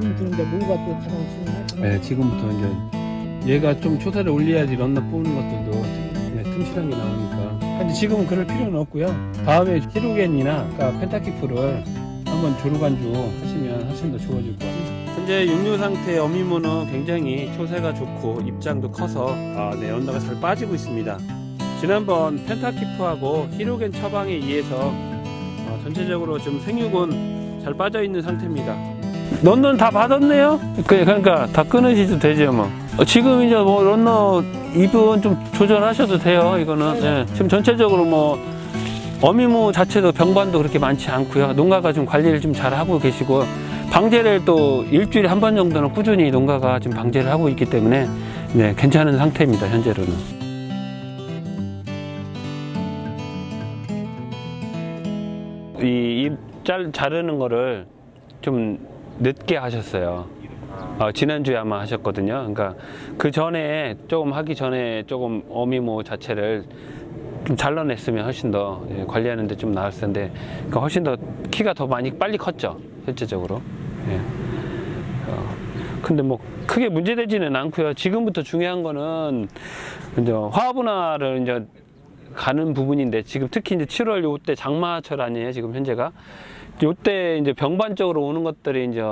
지금부터는 이제 뭐가 또 가장 중요하죠? 네, 지금부터 이제 얘가 좀 초세를 올려야지 런너 뽑는 것들도 네, 튼실한 게 나오니까. 근데 지금은 그럴 필요는 없고요. 다음에 히로겐이나 그러니까 펜타키프를 한번 조루간주 하시면 훨씬 더 좋아질 것 같아요. 현재 육류 상태의 어미무는 굉장히 초세가 좋고 입장도 커서 아, 네, 런너가 잘 빠지고 있습니다. 지난번 펜타키프하고 히로겐 처방에 의해서 어, 전체적으로 좀 생육은 잘 빠져 있는 상태입니다. 런너는 다 받았네요. 그, 그러니까 다 끊으셔도 되죠, 뭐. 어, 지금 이제 뭐 런너 입은 좀 조절하셔도 돼요. 이거는 예. 지금 전체적으로 뭐 어미무 자체도 병반도 그렇게 많지 않고요. 농가가 좀 관리를 좀 잘 하고 계시고 방제를 또 일주일에 한 번 정도는 꾸준히 농가가 지금 방제를 하고 있기 때문에 네, 괜찮은 상태입니다. 현재로는. 이입 자르는 거를 좀 늦게 하셨어요. 어, 지난주에 아마 하셨거든요. 그러니까 그 전에 조금 하기 전에 조금 어미모 자체를 좀 잘라냈으면 훨씬 더 예, 관리하는데 좀 나았을 텐데 그러니까 훨씬 더 키가 더 많이 빨리 컸죠. 실제적으로. 예. 어, 근데 뭐 크게 문제되지는 않고요. 지금부터 중요한 거는 이제 화분화를 이제 가는 부분인데 지금 특히 이제 7월 요때 장마철 아니에요 지금 현재가 요때 이제 병반적으로 오는 것들이 이제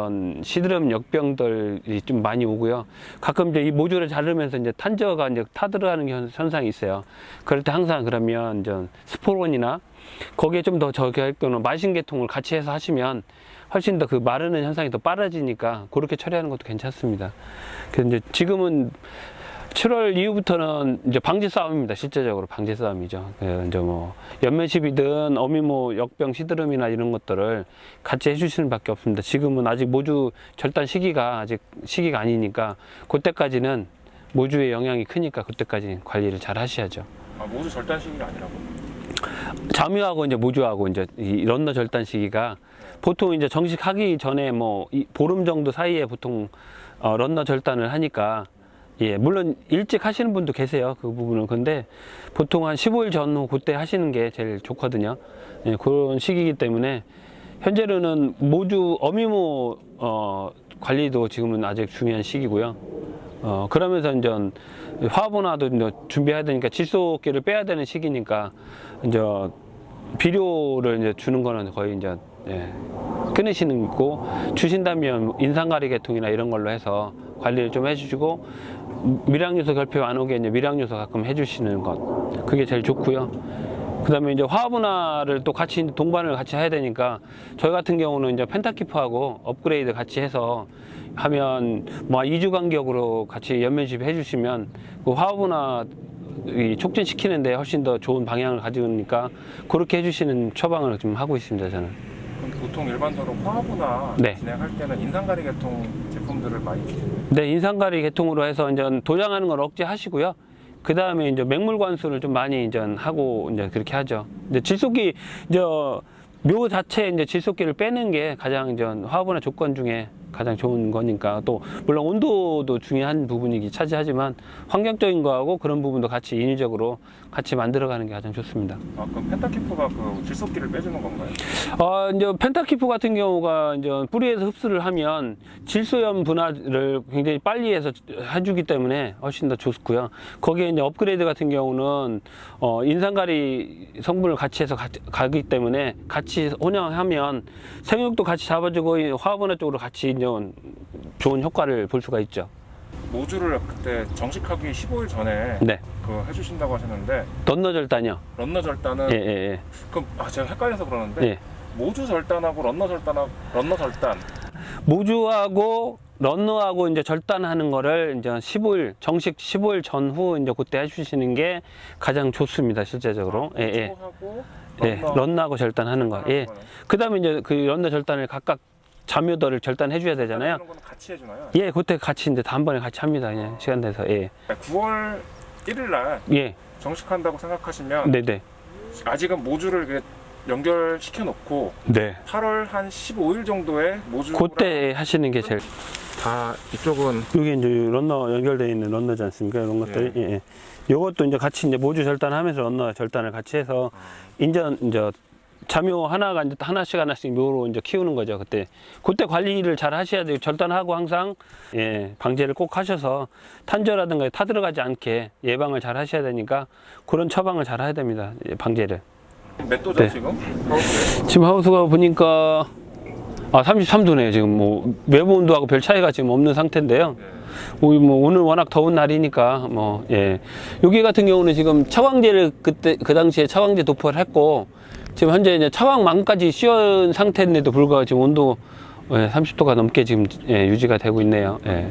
시드름 역병들이 좀 많이 오고요. 가끔 이제 이 모주를 자르면서 이제 탄저가 이제 타들어가는 현- 현상이 있어요. 그럴 때 항상 그러면 이제 스포론이나 거기에 좀 더 저기 할 경우는 마신 계통을 같이 해서 하시면 훨씬 더 그 마르는 현상이 더 빨라지니까 그렇게 처리하는 것도 괜찮습니다. 그래서 이제 지금은 7월 이후부터는 이제 방지 싸움입니다. 실제적으로 방지 싸움이죠. 예, 이제 뭐 연면십이든 어미모 역병 시드름이나 이런 것들을 같이 해주시는 밖에 없습니다. 지금은 아직 모주 절단 시기가 아직 시기가 아니니까 그때까지는 모주의 영향이 크니까 그때까지 관리를 잘 하셔야죠. 아, 모두 절단 시기가 아니라고. 자묘하고 이제 모주하고 이제 이 런너 절단 시기가 보통 이제 정식 하기 전에 뭐이 보름 정도 사이에 보통 어, 런너 절단을 하니까 예 물론 일찍 하시는 분도 계세요 그 부분은. 근데 보통 한 15일 전후 그때 하시는 게 제일 좋거든요. 예, 그런 시기이기 때문에 현재로는 모주 어미모 어, 관리도 지금은 아직 중요한 시기고요. 어 그러면서 이제 화분화도 이제 준비해야 되니까 질소기를 빼야 되는 시기니까 이제 비료를 이제 주는 거는 거의 이제 예, 끊으시는 거고 주신다면 인상가리 계통이나 이런 걸로 해서 관리를 좀 해주시고 미량요소 결핍 안 오게 이제 미량요소 가끔 해주시는 것 그게 제일 좋고요. 그다음에 이제 화분화를 또 같이 동반을 같이 해야 되니까 저희 같은 경우는 이제 펜타키프하고 업그레이드 같이 해서 하면 뭐 2주 간격으로 같이 연면집 해주시면 그 화분화 이 촉진시키는데 훨씬 더 좋은 방향을 가지고니까 그렇게 해주시는 처방을 좀 하고 있습니다 저는. 그럼 보통 일반적으로 화합이나 네. 진행할 때는 인상가리 계통 제품들을 많이 네, 인상가리 계통으로 해서 이제 도장하는 걸 억제하시고요. 그 다음에 이제 맹물 관수를 좀 많이 이제 하고 이제 그렇게 하죠. 이제 질소기 이제 묘 자체 이제 질소기를 빼는 게 가장 이제 화분의 조건 중에 가장 좋은 거니까 또 물론 온도도 중요한 부분이기 차지하지만 환경적인 거하고 그런 부분도 같이 인위적으로 같이 만들어가는 게 가장 좋습니다. 아, 그럼 펜타키프가 그 질소기를 빼주는 건가요? 어, 이제 펜타키프 같은 경우가 이제 뿌리에서 흡수를 하면 질소염 분화를 굉장히 빨리 해서 해주기 때문에 훨씬 더 좋고요. 거기에 이제 업그레이드 같은 경우는 어, 인산가리 성분을 같이 해서 가, 가기 때문에 같이 혼용하면 생육도 같이 잡아주고 이 화분화 쪽으로 같이 이제 좋은 효과를 볼 수가 있죠. 모주를 그때 정식하기 15일 전에 네. 그 해주신다고 하셨는데 런너 절단이요. 런너 절단은 예, 예, 그럼 아 제가 헷갈려서 그러는데 예. 예. 모주 절단하고 런너 절단하고 런너 절단 모주하고 런너하고 이제 절단하는 거를 이제 15일 정식 15일 전후 이제 그때 해주시는 게 가장 좋습니다 실제적으로 예, 예. 모주하고 예, 런너하고 절단하는 거. 예. 그 다음에 이제 그 런너 절단을 각각 자묘도를 절단해 줘야 되잖아요. 는 거는 같이 해주나요? 예, 그때 같이 이제 다 한 번에 같이 합니다. 그냥 시간 돼서 예, 9월 1일 날 예, 정식한다고 생각하시면 네, 네, 아직은 모주를 이렇게 연결시켜 놓고 네. 8월 한 15일 정도에 모주 그때 하시는 게 제일. 다 이쪽은 여기 이제 런너 연결되어 있는 런너지 않습니까? 이런 것들이. 예. 예. 요것도 이제 같이 이제 모주 절단하면서 런너 절단을 같이 해서 인전 이제 자묘 하나가 이제 하나씩 하나씩 묘로 이제 키우는 거죠. 그때 그때 관리를 잘 하셔야 돼요. 절단하고 항상 예, 방제를 꼭 하셔서 탄저라든가 타 들어가지 않게 예방을 잘 하셔야 되니까 그런 처방을 잘 해야 됩니다. 예, 방제를. 몇 도죠 네. 지금? 하우스에? 지금 하우스가 보니까 아 33도네요. 지금 뭐 외부 온도하고 별 차이가 지금 없는 상태인데요. 네. 오이 뭐 오늘 워낙 더운 날이니까 뭐 예. 여기 같은 경우는 지금 차광제를 그때 그 당시에 차광제 도포를 했고 지금 현재 이제 차광망까지 씌운 상태인데도 불구하고 지금 온도 예, 30도가 넘게 지금 예, 유지가 되고 있네요. 예.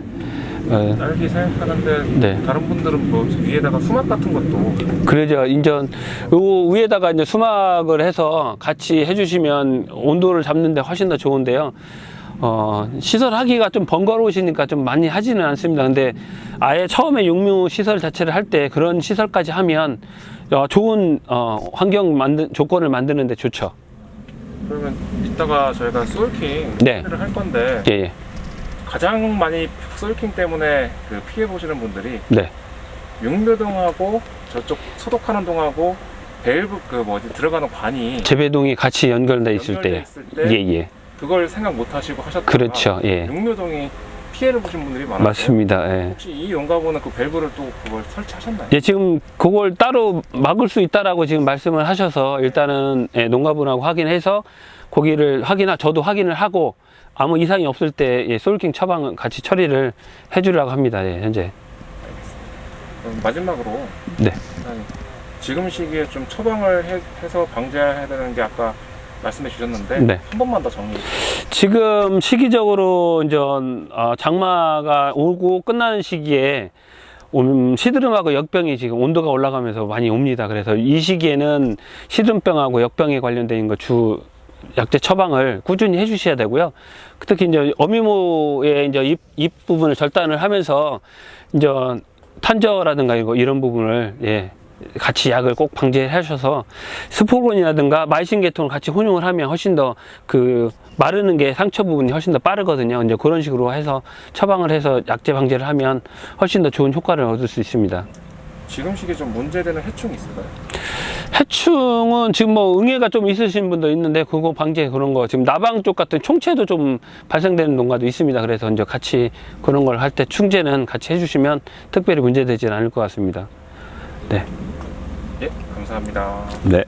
어, 딸기 생각하는데 네. 다른 분들은 뭐 위에다가 수막 같은 것도 그러죠. 인전 요 위에다가 이제 수막을 해서 같이 해주시면 온도를 잡는데 훨씬 더 좋은데요. 어, 시설하기가 좀 번거로우시니까 좀 많이 하지는 않습니다. 근데 아예 처음에 육묘 시설 자체를 할 때 그런 시설까지 하면 어, 좋은 어, 환경 만든 조건을 만드는데 좋죠. 그러면 이따가 저희가 솔킹 네. 를할 건데 예, 예. 가장 많이 솔킹 때문에 그 피해 보시는 분들이 네. 육묘동하고 저쪽 소독하는 동하고 밸브 그 뭐지 들어가는 관이 재배동이 같이 연결돼 있을 연결돼 때. 있을 때 예, 예. 그걸 생각 못 하시고 하셨다가 그렇죠. 예. 육묘동이 피해를 보신 분들이 많아요. 맞습니다. 예. 혹시 이 농가분은 그 밸브를 또 그걸 설치하셨나요? 예, 지금 그걸 따로 막을 수 있다라고 지금 말씀을 하셔서 일단은 예, 농가분하고 확인해서 고기를 확인하, 저도 확인을 하고 아무 이상이 없을 때 예, 솔킹 처방은 같이 처리를 해주려고 합니다. 예, 현재. 그럼 마지막으로 네. 일단 지금 시기에 좀 처방을 해, 서 방지해야 되는 게 아까 말씀해 주셨는데 네. 한 번만 더 정리해 주세요. 지금 시기적으로 이제 어, 장마가 오고 끝나는 시기에 음, 시드름하고 역병이 지금 온도가 올라가면서 많이 옵니다. 그래서 이 시기에는 시드름병하고 역병에 관련된 거 주 약제 처방을 꾸준히 해주셔야 되고요. 특히 이제 어미모의 이제 잎, 잎 부분을 절단을 하면서 이제 탄저라든가 이런 부분을 예 같이 약을 꼭 방제하셔서 스포론이라든가 마이신 계통을 같이 혼용을 하면 훨씬 더 그 마르는 게 상처 부분이 훨씬 더 빠르거든요. 이제 그런 식으로 해서 처방을 해서 약제 방제를 하면 훨씬 더 좋은 효과를 얻을 수 있습니다. 지금 시기에 좀 문제되는 해충이 있을까요? 해충은 지금 뭐 응애가 좀 있으신 분도 있는데 그거 방제 그런 거 지금 나방 쪽 같은 총체도 좀 발생되는 농가도 있습니다. 그래서 이제 같이 그런 걸 할 때 충제는 같이 해주시면 특별히 문제되지는 않을 것 같습니다. 예, 감사합니다. 네.